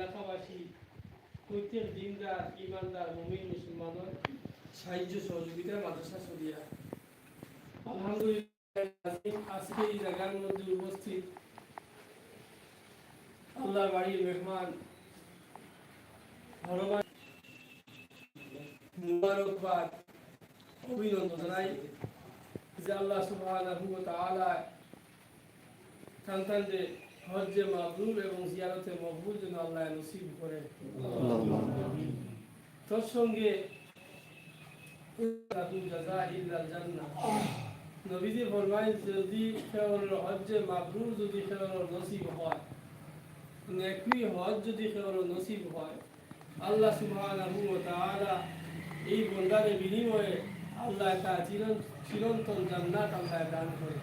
এলাকাবাসী, প্রত্যেক দিনদার ইমানদার মুমিন মুসলমানের সাহায্য সহযোগিতা মাদ্রাসা সরিয়া আজকে এই জায়গার মধ্যে উপস্থিত আল্লাহ বাড়ির মেহমান, ভগবান মুবারকবাদ, অভিনন্দন জানাই যে আল্লাহ ওয়া তাআলা সন্তানদের হজ্জে মাবরুর এবং জিয়ারতে মকবুল যেন আল্লাহ নসিব করে। তোর সঙ্গে নবীজি ফরমায় যদি কেবল হজ্জে মাবরুর যদি কেবল নসিব হয় নেকি হজ যদি কেবল নসিব হয়, আল্লাহ সুবহানাহু ওয়া তাআলা এই বন্দারের বিনিময়ে আল্লাহ তা চিরন, চিরন্তন জান্নাত আল্লাহ দান করে।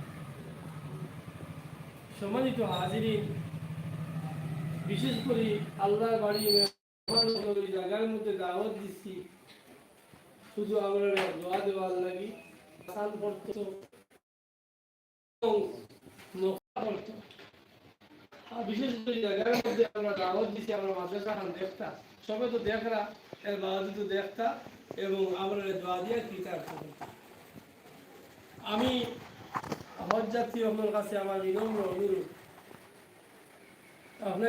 সম্মানিত হাজিরিন, বিশেষ করে আল্লাহ বাড়ি জায়গার মধ্যে দাওয়াত দিচ্ছি। শুধু আমরা দোয়া দেওয়ার লাগি। বিশেষ করে জায়গার মধ্যে আমরা দাওয়াত দিচ্ছি, আমরা মাদ্রাসা দেখতা সবে তো দেখরা এর বাবাজি তো দেখতা এবং আমরা দোয়া দিয়া কিতাব আমি হজ যাত্রী আপনার কাছে আমার বিনম্র অনুরোধ।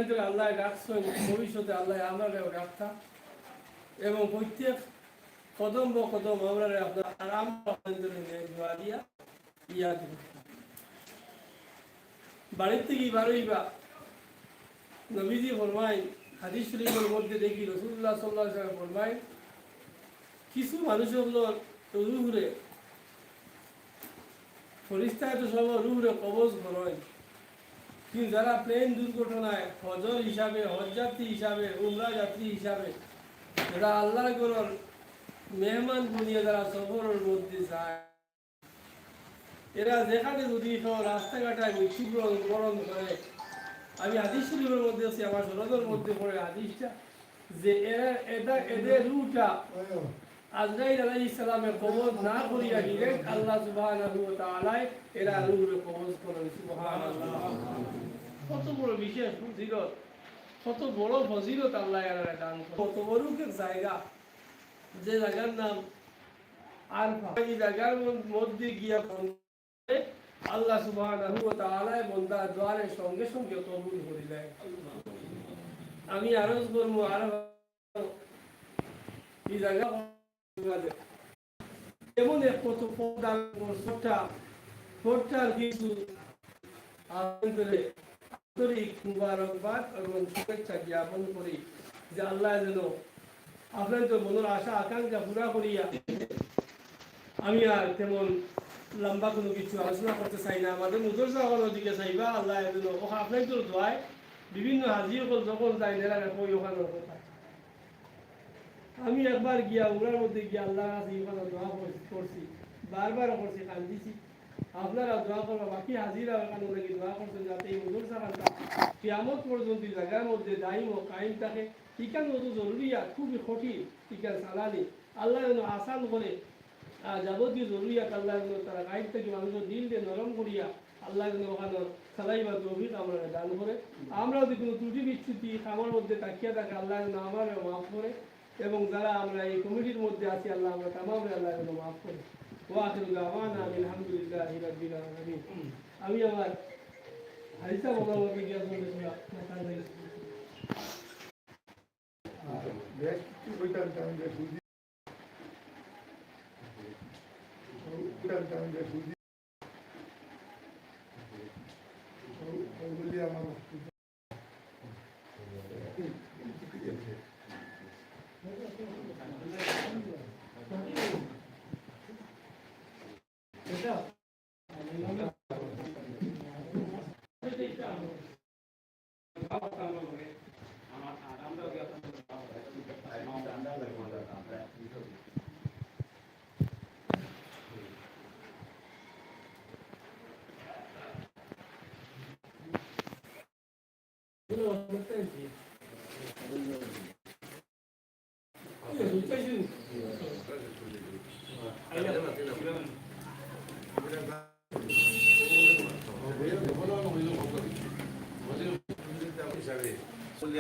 তো আল্লাহ ভবিষ্যতে আল্লাহ এবং প্রত্যেক কদম ব আমরা আপনার আরাম দোয়া দিয়া ইয়া দিব বাড়ির থেকে বারোইবা নবীজি ফরমাই হাদিস শরীফের মধ্যে দেখি রসুল্লাহ সাল্লাহ ফরমাই কিছু মানুষ হলো রুহুরে ফরিস্তায় তো সব রুহুরে কবজ কিন্তু যারা প্লেন দুর্ঘটনায় হজর হিসাবে হিসাবে উমরা যাত্রী হিসাবে, যারা আল্লাহ গরর মেহমান বুনিয়ে যারা সফরের মধ্যে যায়, এরা যেখানে যদি রাস্তাঘাটায় মৃত্যুবরণ বরণ করে, আমি হাদিস শরীফের মধ্যে আছি, আমার সরদের মধ্যে পড়ে হাদিসটা যে এরা এরা, এদের রুটা আজরাইল আলাইহিস সালামের কবজ না করিয়া ডিরেক্ট আল্লাহ তাআলা এরা রূহে কবজ করেন কত বড় বিশেষ ফজিলত কত বড় ফজিলত আল্লাহ এরা দান কত বড় জায়গা? যে জায়গার নাম আরফা এই জায়গার মধ্যে গিয়া আল্লাহ তাআলা বন্দা দোয়ারের সঙ্গে সঙ্গে কবুল করিলেন। আমি আরজ করব আর। এই জায়গা কত আন্তরে আন্তরিক মুবারকবাদ এবং শুভেচ্ছা জ্ঞাপন করি যে আল্লাহ যেন আপনার তো মনের আশা, আকাঙ্ক্ষা পুরা করিয়া আমি আর তেমন লম্বা কোনো কিছু আলোচনা করতে চাই না। আমাদের মুদর সাহর দিকে চাইবা, আল্লাহ যেন আপনার তো দোয়ায় বিভিন্ন হাজির যখন যাই নেরা কই, ওখানে কথা আমি একবার গিয়া উড়ার মধ্যে গিয়া আল্লাহ কাছে ইমানে দোয়া করছি বারবার করছি কান্দিছি আপনারা দোয়া করবা, বাকি হাজিরা কানে লাগি দোয়া করছেন যাতে এই হুজুর সাহায্য কিয়ামত পর্যন্ত জায়গার মধ্যে দায়ী ও কায়েম থাকে। ইকান অত জরুরিয়া খুবই কঠিন ইকান সালানি। আল্লাহ যেন আসান করে যাবতীয় জরুরিয়াত আল্লাহ যেন তারা গাইড থেকে মানুষের দিল দিয়ে নরম করিয়া আল্লাহ যেন ওখানে সালাই বা তৌফিক আমরা দান করে। আমরাও যদি কোনো ত্রুটি বিচ্ছুতি আমার মধ্যে তাকিয়া থাকে, আল্লাহ যেন আমার মাফ করে। এবং যারা আমরা এই কমিটির মধ্যে আছি, আল্লাহ আমরা তামাম আল্লাহ যেন মাফ করে। আলহামদুলিল্লাহি আমি আমার বলার মধ্যে গিয়ে বলতে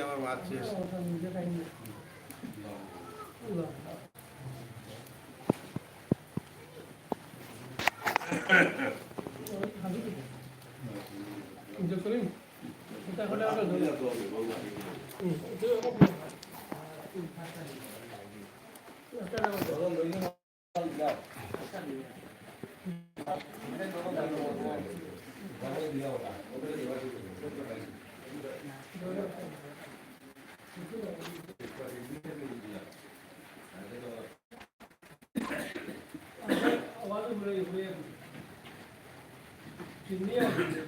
আমার বাদ শেষ Gracias. 아와도 물에 물에 진리야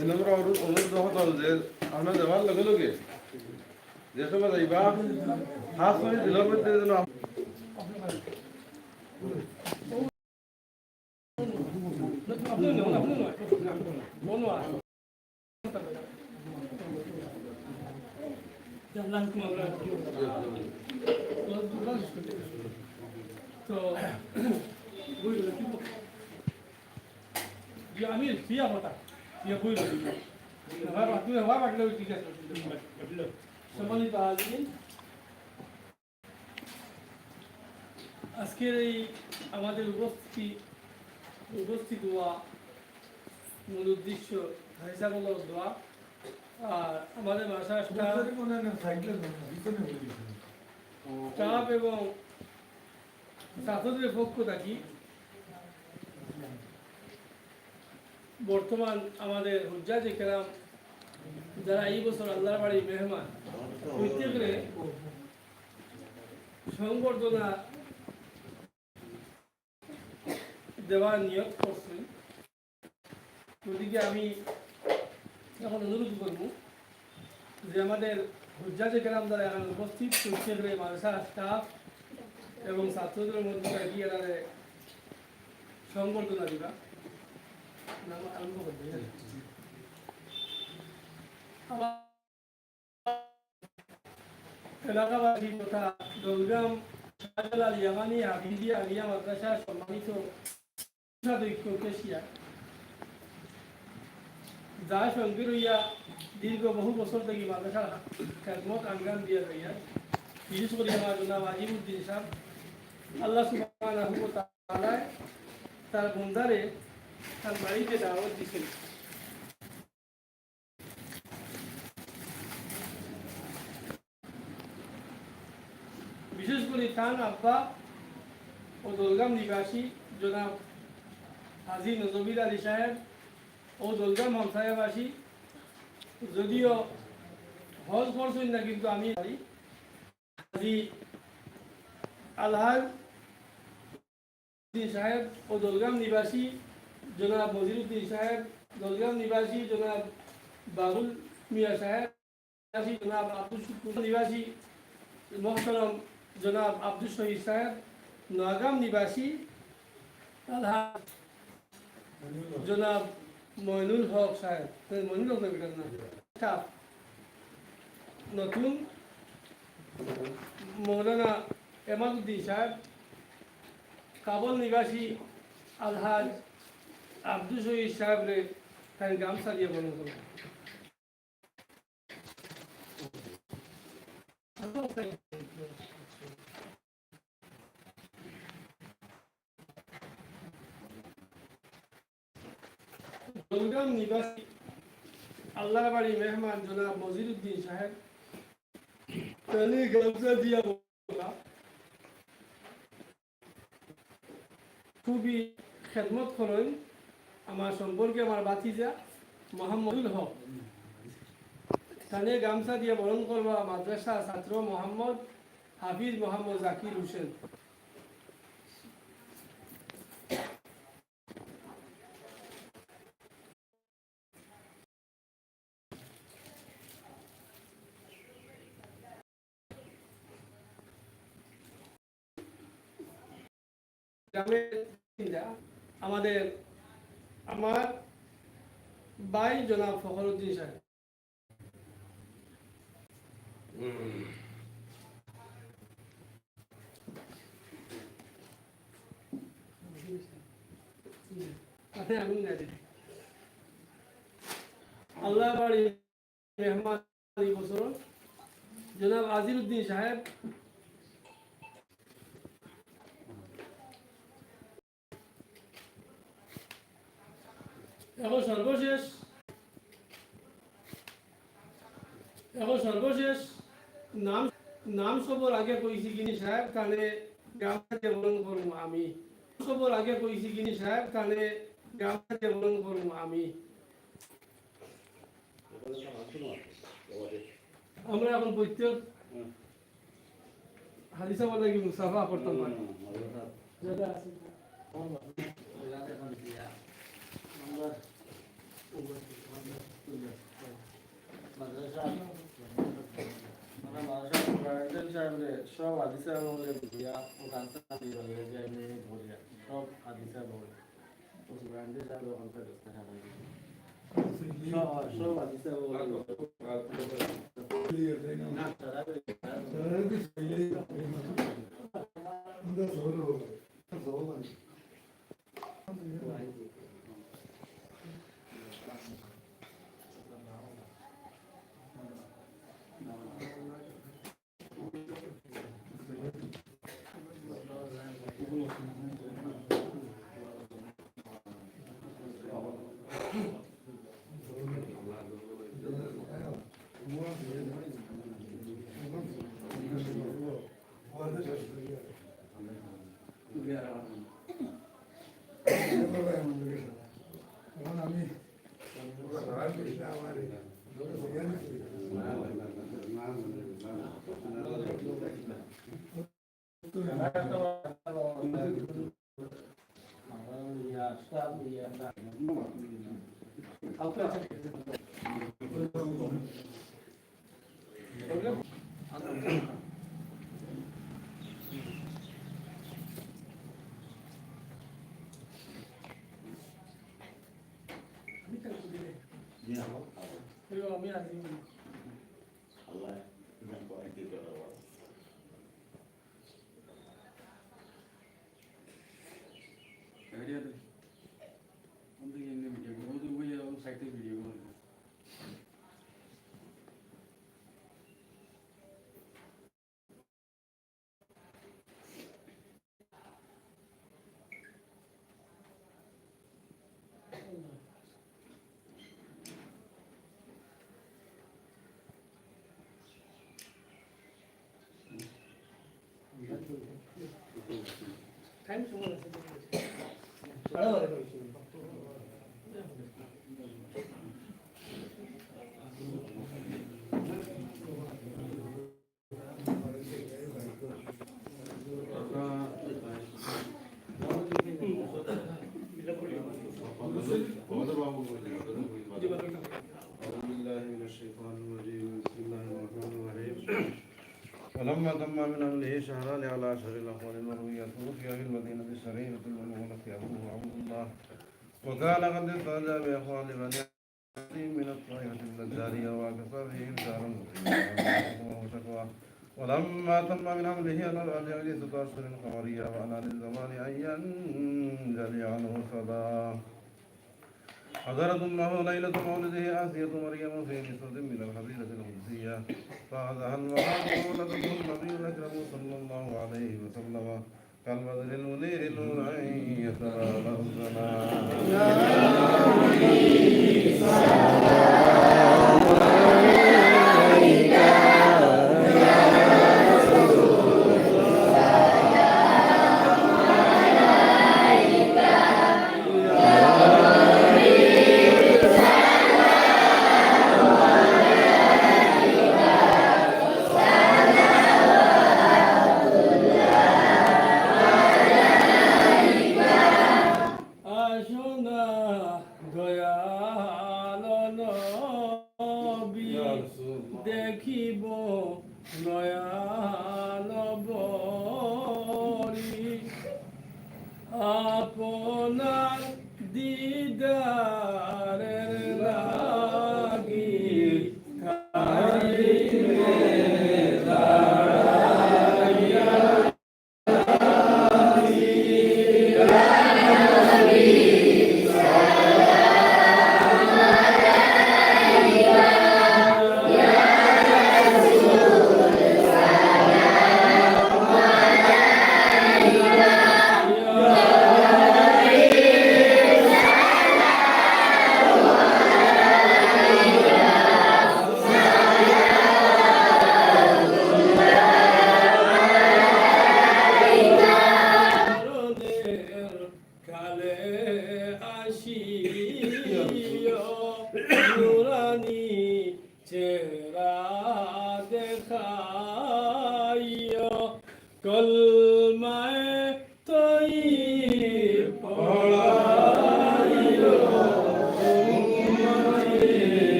নম্বর অনুরোধ অনুরোধ হতো যে আপনার যাওয়ার লগে লগে যে সময় যাইবা খাস করে দিলের মধ্যে যেন আপ- তো বুঝলো কি যে আমি সিয়া হতা বুঝলো হওয়া বাকি হওয়া বাকি ঠিক আছে সম্মানিত আজমিন আজকের এই আমাদের উপস্থিতি উপস্থিত হওয়া মূল উদ্দেশ্য হিসাব হলো দোয়া আর আমাদের ভাষা স্টাফ এবং ছাত্রদের পক্ষ থাকি বর্তমান আমাদের হুজ্জাজ কেরাম, যারা এই বছর আল্লাহর বাড়ি মেহমান, প্রত্যেকের সংবর্ধনা দেওয়ার নিয়োগ করছেন। ওদিকে আমি এখন অনুরোধ করব যে আমাদের হুজ্জাজ কেরাম যারা এখানে উপস্থিত প্রত্যেকের মাদ্রাসা স্টাফ এবং ছাত্রদের মধ্যে থাকি এরা সংবর্ধনা দিবা নাম আরম্ভ করবে আমার এলাকাবাসী তথা দলগ্রাম শাহজালাল ইয়ামানি হাফিজি আলিয়া মাদ্রাসা সম্মানিত কেশিয়া যা সঙ্গে রইয়া দীর্ঘ বহু বছর থেকে মাদ্রাসা খেদমত আঙ্গাম দিয়া রইয়া বিশেষ করে আমার জনাব আজিমুদ্দিন সাহেব, আল্লাহ সুবহানাহু তার বন্দারে তার বাড়িতে দাওয়াত দিয়েছেন বিশেষ করে তার আব্বা ও দোলগাম নিবাসী জনাব হাজি নজবির আলী সাহেব ও দোলগাম হামসায়াবাসী যদিও হজ করছেন না, কিন্তু আমি হাজি আলহাজ সাহেব ও দোলগাম নিবাসী জনাব মজিরুদ্দিন সাহেব দোলগাম নিবাসী জনাব বাবুল মিয়া সাহেব, নিবাসী জনাব আব্দুল শুকুর, নিবাসী মোহতরম জনাব আব্দুল শহীদ সাহেব নগাম নিবাসী জনাব মইনুল হক সাহেব। মইনুল হক নবীর নাম? নতুন মৌলানা এমাদুদ্দিন সাহেব, কাবল নিবাসী আলহাজ আব্দুল শহীদ সাহেবরে তাই গামছা দিয়ে বলুন জলগাম নিবাসী, আল্লাহর বাড়ি মেহমান জনাব মজিরুদ্দিন সাহেব, তাহলে গামছা দিয়া খুবই খেদমত করেন। আমার সম্পর্কে আমার বাতিজা, মোহাম্মদুল হক। তাহলে গামছা দিয়ে বরণ করবা মাদ্রাসা ছাত্র মোহাম্মদ হাফিজ মোহাম্মদ জাকির হোসেন। আমাদের আমার ভাই জনাব ফখরুদ্দিন সাহেব। আল্লাহ বাড়ি মেহমান জনাব আজিরুদ্দিন সাহেব এখন সর্বশেষ এখন সর্বশেষ নাম নাম সবর আগে কইছি কিনি সাহেব তাহলে গ্রাম বরণ করুম আমি। সবর আগে কইছি কিনি সাহেব তাহলে গ্রাম বরণ করুম আমি। আমরা এখন প্রত্যেক হাদিসা বলে কি মুসাফা করতাম পারি যেটা আছে। সব আদিসা বলে বুঝিয়া ও গানটা দিয়ে বলে যে আমি বলিয়া সব আদিসা বলে ও ব্র্যান্ডে যা লোক অন্তর করতে হবে সব সব আদিসা বলে Gracias. فلما تم من أمره شهرا على أشهر الأخوال المروية توفي في المدينة الشريفة الملعونة أبوه عبد الله وكان قد استرجع بإخوان بني من الطائفة النجارية وكسرهم شهرا وشكوى ولما تم من حمله على الأجل ستة أشهر قمرية وأنا للزمان أن ينجلي عنه صداه حضرت الله ليلة مولده آسية مريم في نسوة من الحبيبة القدسية فأخذها المرأة ولده النبي الأكرم صلى الله عليه وسلم كالبدر المنير نورا يترى لفظنا আপনার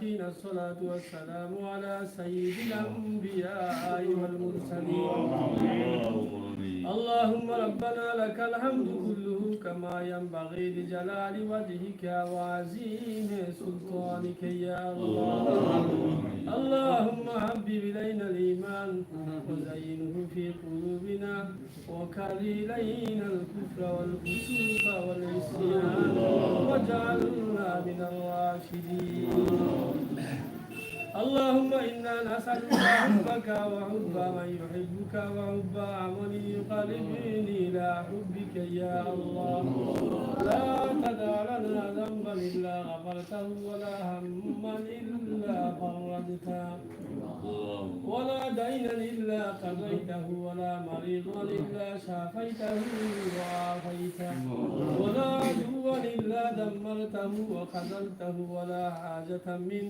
للمتقين الصلاة والسلام على سيد الأنبياء والمرسلين. اللهم ربنا لك الحمد كله كما ينبغي لجلال وجهك وعظيم سلطانك يا الله. اللهم حبب إلينا الإيمان وزينه في قلوبنا وكره إلينا الكفر والفسوق والعصيان واجعلنا من الراشدين. اللهم إنا نسألك حبك وحب من يحبك وحب عمل يقربني إلى حبك يا الله. لا تدع لنا ذنبا إلا غفرته ولا هما إلا فرجته. ولا دينا إلا قضيته ولا مريضا إلا شافيته وعافيته. ولا عدوا إلا دمرته وخذلته ولا حاجة من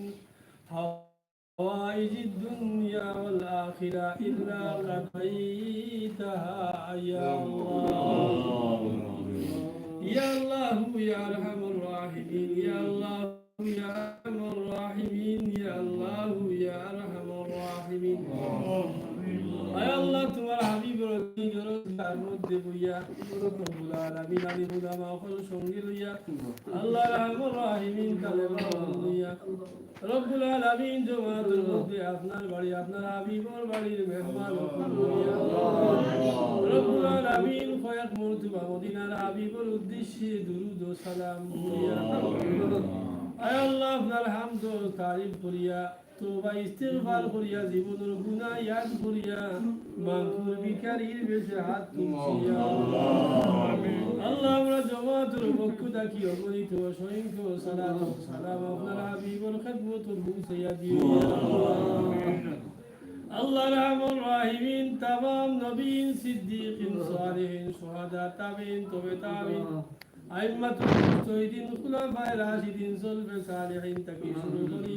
حوائج الدنيا والآخرة إلا قضيتها. يا الله. يا الله يا أرحم الراحمين. يا الله يا أرحم الراحمين. يا الله يا أرحم الراحمين. আল্লাহ, তোমার হাবিবের তার মধ্যে বইয়া আলামিন আমি উলামা সকল সঙ্গে লইয়া, আল্লাহ রহমান রাহিমিন কালে লইয়া, রব্বুল আলামিন জমাতের মধ্যে আপনার বাড়ি, আপনার হাবিবর বাড়ির মেহমান রব্বুল আলামিন কয়েক মর্তবা মদিনার হাবিবর উদ্দেশ্যে দুরুদ ও সালাম আয় আল্লাহ আপনার হামদ ও তারিফ করিয়া তোবা ইস্তেগফার করিয়া, জীবনের গুনাহ ইয়াদ করিয়া মাগফুর ভিখারির বেশে হাত তুলছি আল্লাহ, আমরা জমাতের পক্ষ থাকি অগণিত অসংখ্য সালাম সালাম আপনার হাবিবর খেদমত পৌঁছাইয়া দিও আল্লাহ রহমান রাহিমিন, তামাম নবীন, সিদ্দিকিন, সালিহিন, সুহাদা তাবিন তবে তাবিন আইম্মাতুল মুজতাহিদিন, খুলাফায়ে রাশিদিন সলফে সালিহিন থেকে শুরু করি।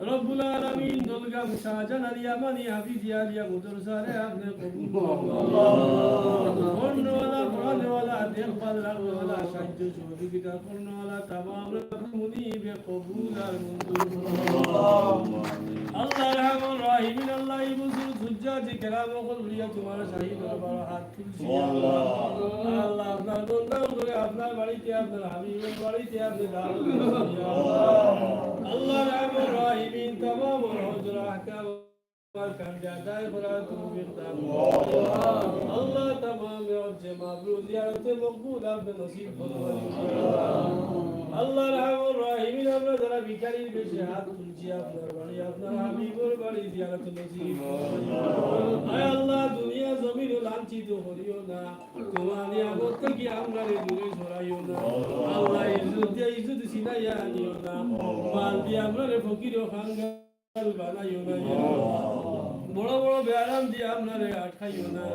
রব্বুল আলামিন দলগাম শাহজাহান ইয়ামানি হাফিজ ইয়ালিয়া মুদরসারে আপনি কবুল করুন পড়নেওয়ালা দেখভাল রাখনেওয়ালা সাহায্য সহযোগিতা করনেওয়ালা তামাম মুনিবে কবুল আর মঞ্জুর আল্লাহ রহমান রাহিমিন আল্লাহ এই বুজুর সুজ্জাত কেরাম কলিয়া তোমার শাহী দরবার হাত তুলছি। আল্লাহ আল্লাহ আপনার দন্দাও করে আপনার বাড়িতে, আপনার হাবিবের বাড়িতে আপনি দাঁড়ান আল্লাহ রহমান العالمين تمام الحجر أحكام والكم جاء فراتهم بالتقوى الله تمام عرج مبرور زيارة مقبولة بنصيب الله আল্লাহ রহমান রাহিমিন, আমরা যারা ভিখারির বেশে হাত তুলছি, আপনার বাড়ি আপনার হাবিবর বাড়ি জিয়ারত নসিব। আয় আল্লাহ, দুনিয়া জমিন লাঞ্ছিত করিও না তোমার নিয়ামত থেকে আমরা দূরে সরাইও না। আল্লাহ ইজ্জত দিয়ে ইজ্জত সিনাইয়া আনিও না। মাল দিয়ে আমরা ফকির না ব্যায়াম দিয়ে আপনারে আটকাইও না।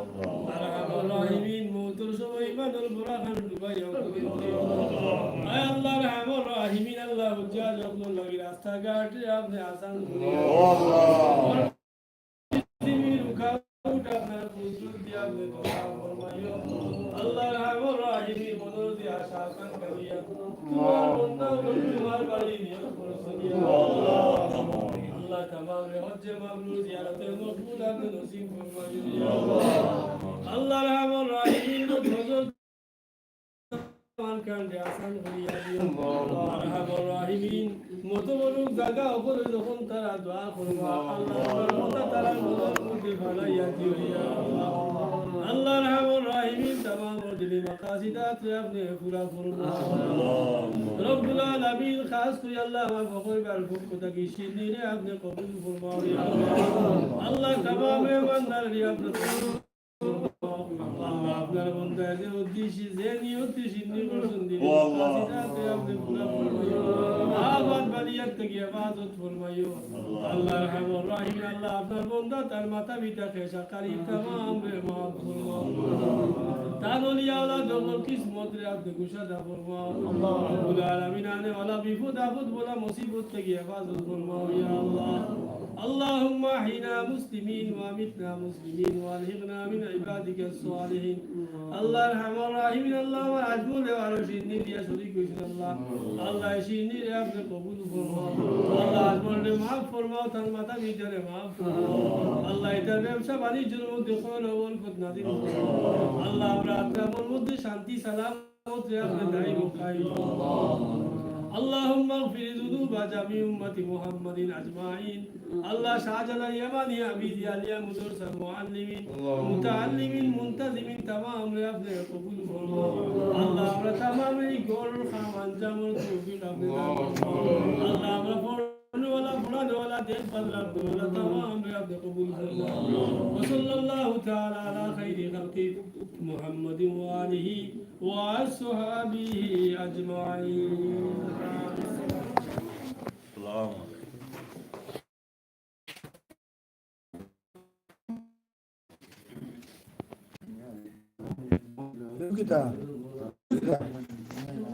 আর আমার রাহিমিন মৌতুর সময় ইমানুল বুড়া খান আয় আল্লাহ রহমান রাহিমিন আল্লাহ হুজ্জা যত্ন লাগি রাস্তাঘাটে আপনি আসান আল্লাহ রহমান রাহিমিন দিয়ে আশা করিয়া তোমার বন্ধা তোমার বাড়ি নিয়ে আল্লাহ আল্লাহ রহমান রাহিমিন মদর মান কান্ডে আসান করিয়া দিও আরহামর রাহিমিন মতো বড় উপরে যখন তারা দোয়া করবা তারা আল্লাহ রহমান রাহিমিন তামাম দিলি মাকাসিদাত আপনি পুরা ফরমা রব্বুল আলামিন খাস করে আল্লাহ আমার পরিবার পক্ষ থেকে সিন্দিরে আপনি কবুল আল্লাহ তামাম আপনি আপনার বন্ধাদের উদ্দেশ্যে যে নিয়তি সিদ্ধি করছেন দিন। কাসিদাতে আপনি পুরা ফরমাইও আবাদ বালিয়াত থেকে ইবাদত ফরমাইও। আল্লাহ রহমান রহিম আল্লাহ আপনার বন্ধা তার মাতা পিতা খেসা কারি তামাম রে মাফ ফরমাও। তার ওলিয়া আল্লাহ ডবল কিসমত রে আপনি গুশাদা ফরমাও রব্বুল আলামিন আনে ওয়ালা বিপদ আপদ বলা মুসিবত থেকে হেফাজত ফরমাও ইয়া আল্লাহ। اللهم احينا مسلمين وامتنا مسلمين والحقنا من عبادك الصالحين الله ارحم الراحمين الله واجبر ورشدني يا شريك الله الله يشيني يا ابن قبول فرما الله اجبر معاف فرما تنمتا بيجر معاف فرما الله এটার ব্যবসা বাণিজ্যের মধ্যে কোনো বরকত নাজিল করুন আল্লাহ আমরা আপনার মধ্যে শান্তি সালামত রে আপনি দায়ী মুকাই اللهم اغفر ذنوب جميع أمة محمد أجمعين الله شاجل اليماني عبيد يا مدرس المعلمين متعلمين منتظمين تمام رب قبول فرما الله أمر تمام يقول خامان جمر توفيق الله أمر فرن ولا فرن ولا دين فضل ولا تمام رب قبول فرما وصلى الله تعالى على خير خلقه محمد وآله وأصحابه أجمعين কিতা